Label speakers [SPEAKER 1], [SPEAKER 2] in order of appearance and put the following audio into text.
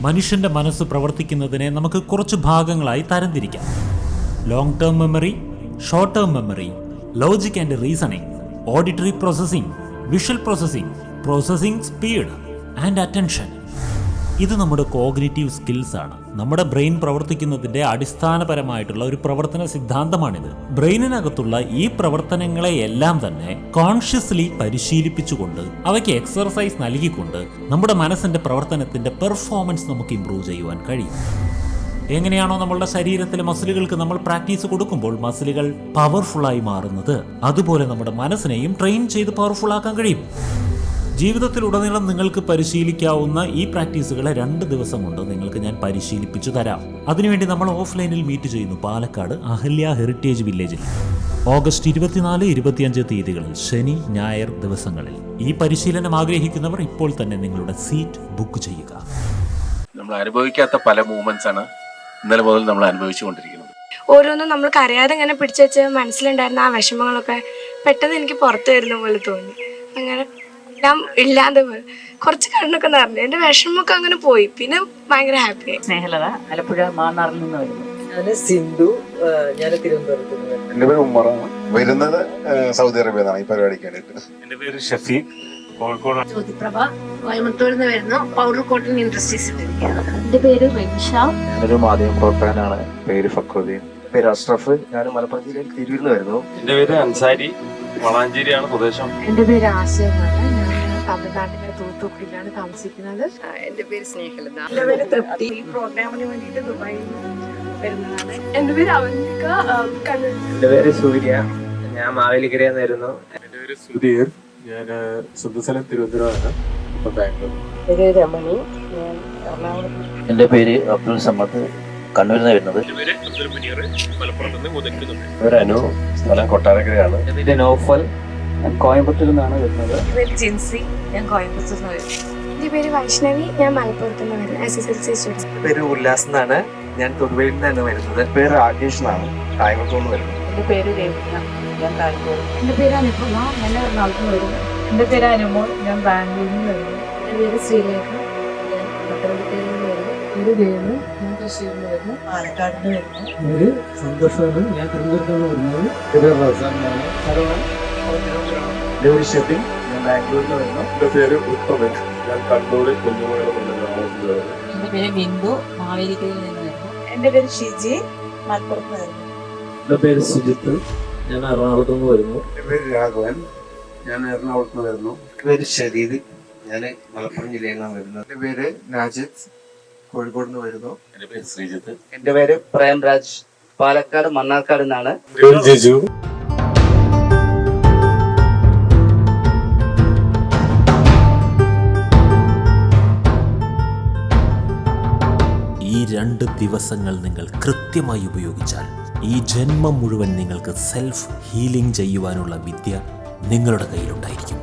[SPEAKER 1] മനുഷ്യന്റെ മനസ്സ് പ്രവർത്തിക്കുന്നതിനെ നമുക്ക് കുറച്ച് ഭാഗങ്ങളായി തരംതിരിക്കാം. Long term memory short term memory logic and reasoning auditory processing visual processing processing speed and attention ഇത് നമ്മുടെ കോഗ്നേറ്റീവ് സ്കിൽസ് ആണ്. നമ്മുടെ ബ്രെയിൻ പ്രവർത്തിക്കുന്നതിന്റെ അടിസ്ഥാനപരമായിട്ടുള്ള ഒരു പ്രവർത്തന സിദ്ധാന്തമാണിത്. ബ്രെയിനിനകത്തുള്ള ഈ പ്രവർത്തനങ്ങളെ എല്ലാം തന്നെ കോൺഷ്യസ്ലി പരിശീലിപ്പിച്ചുകൊണ്ട് അവയ്ക്ക് എക്സർസൈസ് നൽകിക്കൊണ്ട് നമ്മുടെ മനസ്സിന്റെ പ്രവർത്തനത്തിന്റെ പെർഫോമൻസ് നമുക്ക് ഇമ്പ്രൂവ് ചെയ്യുവാൻ കഴിയും. എങ്ങനെയാണോ നമ്മളുടെ ശരീരത്തിലെ മസിലുകൾക്ക് നമ്മൾ പ്രാക്ടീസ് കൊടുക്കുമ്പോൾ മസിലുകൾ പവർഫുള്ളായി മാറുന്നത്. അതുപോലെ നമ്മുടെ മനസ്സിനെയും ട്രെയിൻ ചെയ്ത് പവർഫുൾ ആക്കാൻ കഴിയും. ജീവിതത്തിലുടനീളം നിങ്ങൾക്ക് പരിശീലിക്കാവുന്ന ഈ പ്രാക്ടീസുകളെ രണ്ട് ദിവസം കൊണ്ട് നിങ്ങൾക്ക് ഞാൻ പരിശീലിപ്പിച്ചു തരാം. അതിനുവേണ്ടി നമ്മൾ ഓഫ്ലൈനിൽ മീറ്റ് ചെയ്യുന്നു. പാലക്കാട് അഹല്യ ഹെറിറ്റേജ് വില്ലേജിൽ ഓഗസ്റ്റ് ഇരുപത്തിനാല് ഇരുപത്തിയഞ്ച് തീയതികളിൽ ശനി ഞായർ ദിവസങ്ങളിൽ. ഈ പരിശീലനം ആഗ്രഹിക്കുന്നവർ ഇപ്പോൾ തന്നെ നിങ്ങളുടെ സീറ്റ് ബുക്ക് ചെയ്യുക.
[SPEAKER 2] നമ്മൾ അനുഭവിക്കാത്ത പല മൂവ്മെന്റ്സ് ആണ് ഇന്നലെ മുതൽ നമ്മൾ അനുഭവിച്ചുകൊണ്ടിരിക്കുന്നത്.
[SPEAKER 3] ഓരോന്നും നമ്മൾക്ക് അറിയാതെ ഇങ്ങനെ പിടിച്ചു വെച്ച് മനസ്സിലുണ്ടായിരുന്ന ആ വിഷമങ്ങളൊക്കെ പെട്ടെന്ന് എനിക്ക് പുറത്തു വരുന്ന പോലെ തോന്നി. അങ്ങനെ എല്ലാം ഇല്ലാതെ. കുറച്ച് കണ്ണൊക്കെ നിറഞ്ഞു. എന്റെ വിഷമൊക്കെ അങ്ങനെ പോയി. പിന്നെ ഭയങ്കര ഹാപ്പിയായി
[SPEAKER 4] സ്നേഹലത ആലപ്പുഴ മാന്നാറിൽ നിന്ന് വരുന്നു.
[SPEAKER 5] ഞാൻ സിന്ധു ഞാൻ തിരുവനന്തപുരത്ത്
[SPEAKER 6] എന്റെ പേര് ഉമ്മറാണ്. വരുന്നത് സൗദി അറേബ്യ എന്നാണ് ഈ പരിപാടിക്ക് വേണ്ടിയിട്ട്.
[SPEAKER 7] എന്റെ പേര് ഷഫീഖ്. കോഴിക്കോട്.
[SPEAKER 8] ജ്യോതിപ്രഭ. കോയമ്പത്തൂരിൽ നിന്ന് വരുന്നു. പൗഡർ കോട്ടൺ ഇൻഡസ്ട്രീസിൽ
[SPEAKER 4] എന്റെ പേര് റിൻഷ.
[SPEAKER 9] ഞാനൊരു മാധ്യമ പ്രവർത്തകനാണ്. പേര് ഫക്രുദ്ദീൻ. പേര് അഷ്റഫ്. ഞാൻ മലപ്പുറം ജില്ലയിൽ തിരൂരിൽ നിന്ന് വരുന്നു.
[SPEAKER 7] എന്റെ പേര് അൻസാരി. വളാഞ്ചേരിയാണ് പ്രദേശം.
[SPEAKER 10] എന്റെ പേര് ആശ എന്നാണ് ഞാൻ തമിഴ്നാട്ടിലെ തൂത്തുക്കുടിയിലാണ് താമസിക്കുന്നത്.
[SPEAKER 8] എന്റെ പേര് സ്നേഹലത.
[SPEAKER 3] എന്റെ പേര് തൃപ്തി. ഈ പ്രോഗ്രാമിന് വേണ്ടിയിട്ട് ദുബായിൽ വരുന്നതാണ്. എന്റെ പേര് അവന്തിക
[SPEAKER 9] എന്റെ പേര് സൂര്യ. ഞാൻ മാവേലിക്കരയിൽ നിന്ന് വരുന്നു.
[SPEAKER 7] എന്റെ പേര് സുധീർ. ഞാൻ സ്വന്തം സ്ഥലം തിരുവനന്തപുരമാണ്. ഇപ്പൊ ബാംഗ്ലൂർ.
[SPEAKER 5] പേര് രമണി. ഞാൻ
[SPEAKER 9] എന്റെ പേര് അബ്ദുൽ സമദ്. കണ്ണൂരിൽ നിന്ന് വരുന്നത്.
[SPEAKER 7] എന്റെ പേര്
[SPEAKER 9] അനു. സ്ഥലം കൊട്ടാരക്കരയാണ്. എന്റെ പേര് നോഫൽ. ഞാൻ കോയമ്പത്തൂരിൽ നിന്നാണ് വരുന്നത്
[SPEAKER 10] ജിൻസി ഞാൻ കോയമ്പത്തൂർ നിന്ന് വരുന്നത്
[SPEAKER 3] എന്റെ പേര് വൈഷ്ണവി ഞാൻ മലപ്പുറത്ത് നിന്ന് വരുന്നത് S S L C student
[SPEAKER 9] പേര് ഉല്ലാസ് എന്നാണ്. ഞാൻ തൊടുവയിൽ നിന്നാണ് വരുന്നത്. പേര് രാകേഷ് എന്നാണ്. കായംകുളത്തു നിന്ന് വരുന്നത്.
[SPEAKER 4] എന്റെ പേര് രേഖ ഞാൻ കാലിക്കോട്
[SPEAKER 10] എന്റെ പേര് അനുപമ. ഞാൻ എറണാകുളത്ത് നിന്ന് വരുന്നു എന്റെ പേര് അനുമോൾ. ഞാൻ ബാംഗ്ലൂരിൽ നിന്ന് വരുന്നു എന്റെ പേര് ശ്രീലേഖ. ഞാൻ പത്തനംതിട്ടയിൽ നിന്ന് വരുന്നു പേര് ദേവു ഞാൻ തൃശ്ശൂരിൽ നിന്ന് വരുന്നു പാലക്കാട് നിന്ന് വരുന്നു
[SPEAKER 5] ഒരു സന്തോഷമാണ് ഞാൻ തിരുവനന്തപുരത്ത് നിന്ന് വരുന്നത്. പേര് റസാനാണ്
[SPEAKER 9] പേര് ഷെഫിൻ ഞാൻ ബാംഗ്ലൂരിൽ നിന്ന് വരുന്നു
[SPEAKER 7] എന്റെ പേര് ഉത്തമൻ ഞാൻ കണ്ണൂരിൽ
[SPEAKER 4] എന്റെ പേര് ബിന്ദു നിന്ന്
[SPEAKER 10] പേര് ഷിജി മലപ്പുറത്ത് നിന്ന് വരുന്നു
[SPEAKER 5] പേര് സുജിത്ത് ഞാൻ എറണാകുളത്ത് നിന്ന് വരുന്നു
[SPEAKER 6] എന്റെ പേര് രാഘവൻ ഞാൻ എറണാകുളത്ത് നിന്ന് വരുന്നു
[SPEAKER 9] എന്റെ പേര് ഷരീദ് ഞാൻ മലപ്പുറം ജില്ലയിൽ നിന്നാണ് വരുന്നത്
[SPEAKER 6] എന്റെ പേര് നാജിദ് കോഴിക്കോട് നിന്ന് വരുന്നു
[SPEAKER 2] എന്റെ പേര് ശ്രീജിത്ത്
[SPEAKER 11] എന്റെ പേര് പ്രേംരാജ് പാലക്കാട് മണ്ണാർക്കാട് നിന്നാണ്
[SPEAKER 7] ജജു
[SPEAKER 1] രണ്ട് ദിവസങ്ങൾ നിങ്ങൾ കൃത്യമായി ഉപയോഗിച്ചാൽ ഈ ജന്മം മുഴുവൻ നിങ്ങൾക്ക് സെൽഫ് ഹീലിംഗ് ചെയ്യുവാനുള്ള വിദ്യ നിങ്ങളുടെ കയ്യിലുണ്ടായിരിക്കും.